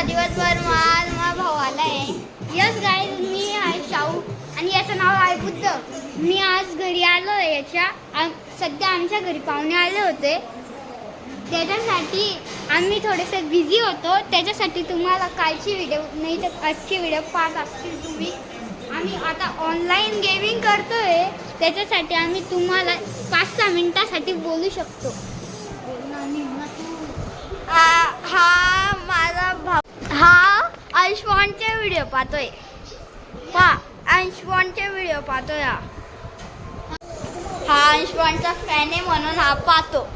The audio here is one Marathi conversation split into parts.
आता दिवसभर माझा माझा भाऊ आला आहे यस गाय मी आहे शाहू आणि याचं नाव आहे बुद्ध. मी आज घरी आलो आहे याच्या आम- सध्या आमच्या घरी पाहुणे आले होते. त्याच्यासाठी आम्ही थोडेसे बिझी होतो. त्याच्यासाठी तुम्हाला कालची व्हिडिओ नाही तर आजची व्हिडिओ पाहत असतील तुम्ही. आम्ही आता ऑनलाईन गेमिंग करतोय. त्याच्यासाठी आम्ही तुम्हाला पाच सहा मिनिटासाठी बोलू शकतो. हा माझा भाऊ हा आयुष्मानचे व्हिडिओ पाहतोय. पा आयुष्मानचे व्हिडिओ पाहतोय हा. हा आयुष्मानचा फॅन आहे म्हणून हा पाहतो.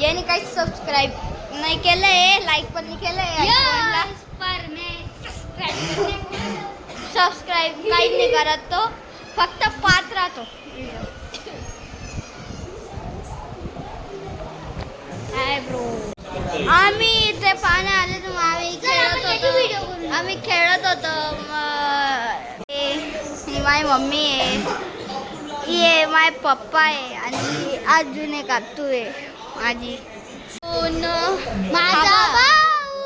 याने काही सबस्क्राईब नाही केलंय लाईक पण नाही केलंय. सबस्क्राईब काही नाही करत तो. फक्त पाहत राहतो. हाय ब्रो आम्ही इथे पाहणे आले आम्ही खेळत होतो. आम्ही खेळत होतो. हे माझी मम्मी आहे. ये माय पप्पा आहे आणि अजून एक आत्तू आहे माझी. माझा भाऊ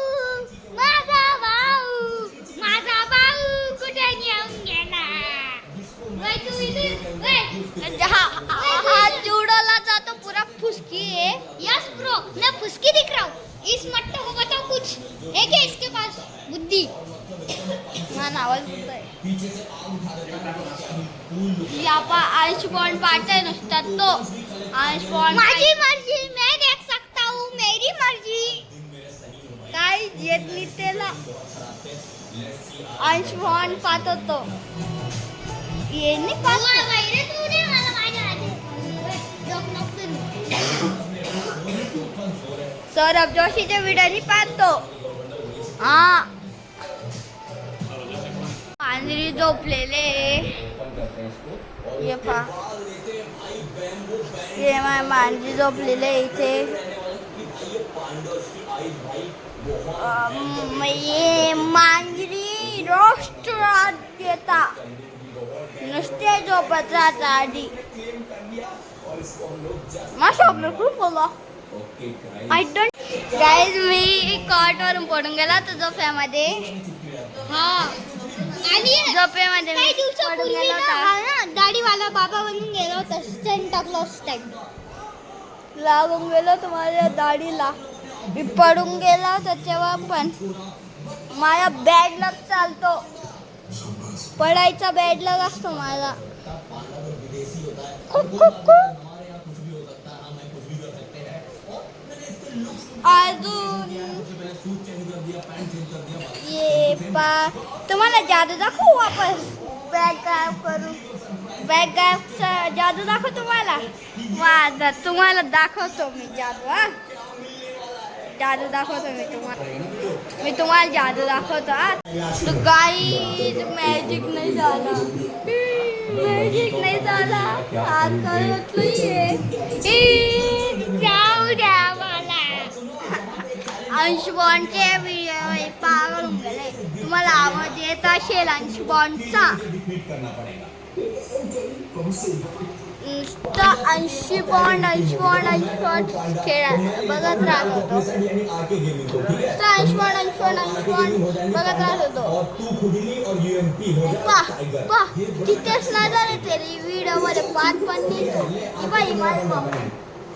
माझा भाऊ माझा भाऊ कुठे घेऊन गेला? है यस ब्रो मैं फुसकी दिख रहा हूँ। इस मट्टो को बताओ कुछ। है क्या इसके पास? बुद्धि। हाँ नावल यापा आयुष बॉन्ड पाटे नुसता तो आयुष बॉन्ड माझी मर्ज़ी मैं देख सकता हूँ मेरी मर्ज़ी। काय येत नाही त्याला आयुष बॉन्ड पाहतो तो। ये नाही पाहत सौरभ जोशीचे व्हिडिओ पाहतो. हा. पांढरी झोपलेले. ये पा ये माय मांजरी इथे. अम, ये मांजरी रोस्ट देता नुसते झोपत राहता आधी. मा शॉपला खूप बोला आय डोंट गाईज मी कॉटवरून पडून गेला तर झोप्यामध्ये हा. आणि झोपेमध्ये काही दिवसापूर्वी गेला ना होता. हा ना दाढीवाला बाबा बनून गेला होता सेंटा क्लॉस टाईप लागून गेलो माझ्या दाढीला. मी पडून गेला होता तेव्हा पण. माझा बॅड लक चालतो. पडायचा बॅड लक असतो माझा. खूप खूप खूप. अजून ये पा तुम्हाला जादू दाखवू वापस? बॅग गायब करू. बॅग गायबचा जादू दाखव तुम्हाला. माझा तुम्हाला दाखवतो मी जादू हा. जादू दाखवतो मी तुम्हाला मी तुम्हाला जादू दाखवतो हा. तो मॅजिक नाही झाला. मॅजिक नाही झाला. आता जाऊ द्या मला अंशबॉन्डचे व्हिडिओ गेले. तुम्हाला आवाज येत असेल अंशबॉन्डचा नुसतं ऐंशी पॉइंट ऐंशी पॉइंट ऐंशी पॉइंट खेळा बघत राहत होतो. नुसतं ऐंशी पॉइंट ऐंशी पॉइंट ऐंशी पॉइंट बघत राहत होतो. पा पा तिथेच नजर येते रे मध्ये पाच पण नाही ही बाई माझ्या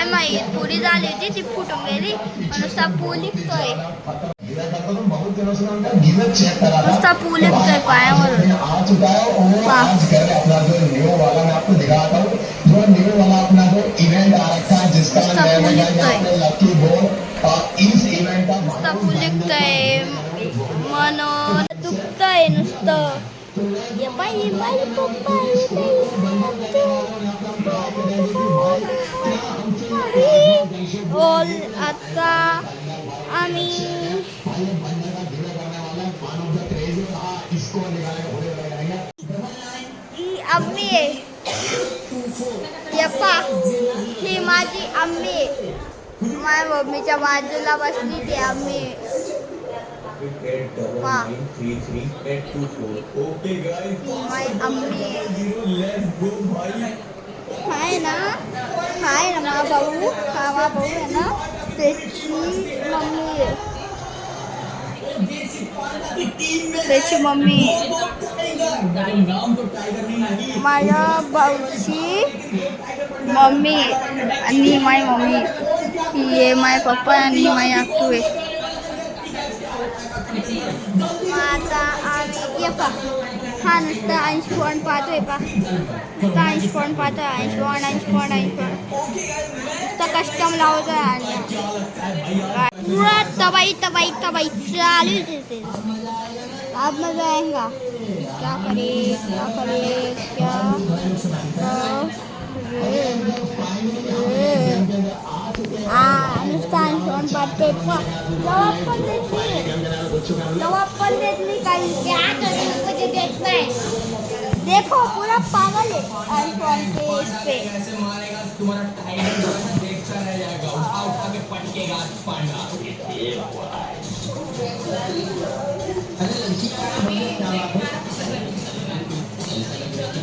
काय माहीत? पुरी झाली होती, ती फुटून गेली नुसता पू लिखतोय नुसता पू लिखतोय पायावरून. नुसता पू लिखतोय नुसता पू लिखतोय मन दुखतंय नुसतं. ये बाई. आम्मी आहे. यप्पा ही माझी आम्मी आहे. माझ्या मम्मीच्या बाजूला बसली ती आम्ही आहे. हाय ना. हाय ना मा भाऊ. हा मा भाऊ आहे ना. त्याची मम्मी आहे. त्याची मम्मी माझ्या भाऊची मम्मी आणि माय मम्मी ही आहे पप्पा आणि माय आकू आहे. मग ये हा नुसतं ऐंशी पॉईंट पाहतोय पा. नुसतं ऐंशी पॉईंट पाहतोय ऐंशी पॉईंट ऐंशी पॉईंट ऐंशी पॉईंट नुसतं कस्टम लावतोय आणि पुरा तबाई तबाई तबाई. चालू देते मजा आएगा क्या करे क्या करे, क्या? देत नाही देखो पूरा पागल है पे तुम्हारा है। ना देखता रह जाएगा उठा उठा के पटकेगा पांडा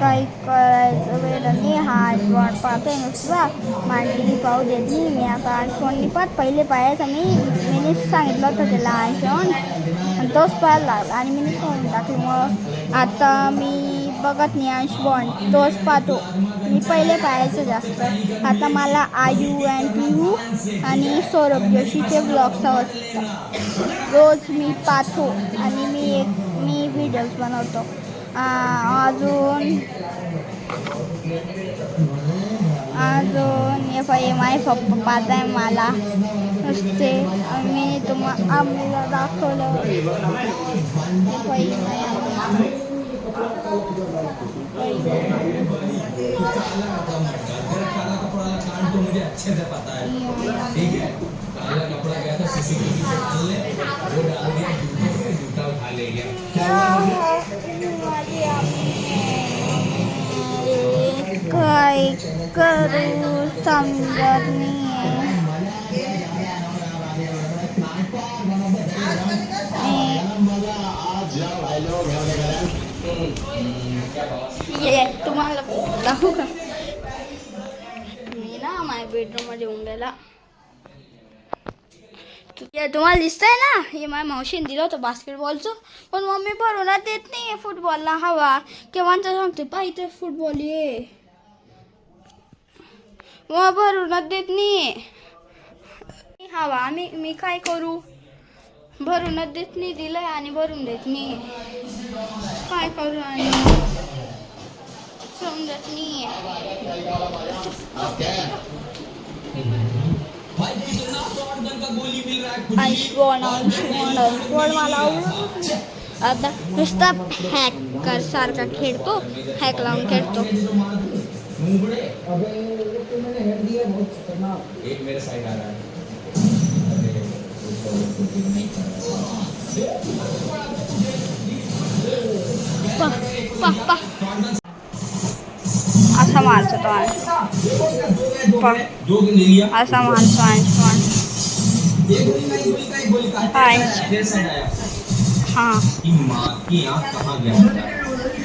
काही करायचं वेळ नाही. हा आठवण पाहते नुसता. मांडली पाहू देत नाही. मी आता आठवण पाहत. पहिले पाहायचं मी. मीने सांगितलं होतं त्याला आठवण आणि तोच पाहायला लागला. आणि मी सोडून टाकली. मग आता मी बघत नाही अंश बॉन्ड तोच पाहतो. मी पहिले पाहायचं जास्त. आता मला आयू अँड पिहू आणि सौरभ जोशीचे ब्लॉग्स आवडतात. रोज मी पाहतो. आणि मी एक मी व्हिडिओज बनवतो. अजून अजून हे पाहिजे माझे पप्पा पाहत आहे मला. नुसते मी तुम्हा आम्हाला दाखवलं. नाही आम्हाला. तेरा काला कपड़ा से है है गया था सीसीटीवी से डालने वो डाल दिया उठा ले गया. करू समजत नाही ये तुम्हाला दाखवू का मी ना माझ्या तुम्हाला दिसतंय ना। हे माझ्या मावशीने दिलं होतं बास्केटबॉलचं पण मम्मी भरूनच देत नाही फुटबॉलला हवा। सांगते पा इथे फुटबॉल ये मग भरूनच देत नाही हवा मी मी काय करू? भरूनच देत नाही दिलंय आणि भरून देत नाही काय करू आणि? समजत नाही. भाई आता शॉट हॅक कर सारखा खेळतो हॅक लावून खेळतो. मुंगड़े अबे वो तो मैंने हेड दिया बहुत खतरनाक। एक मेरे साइड आ रहा है। अरे वो तो नहीं कर रहा की की गया?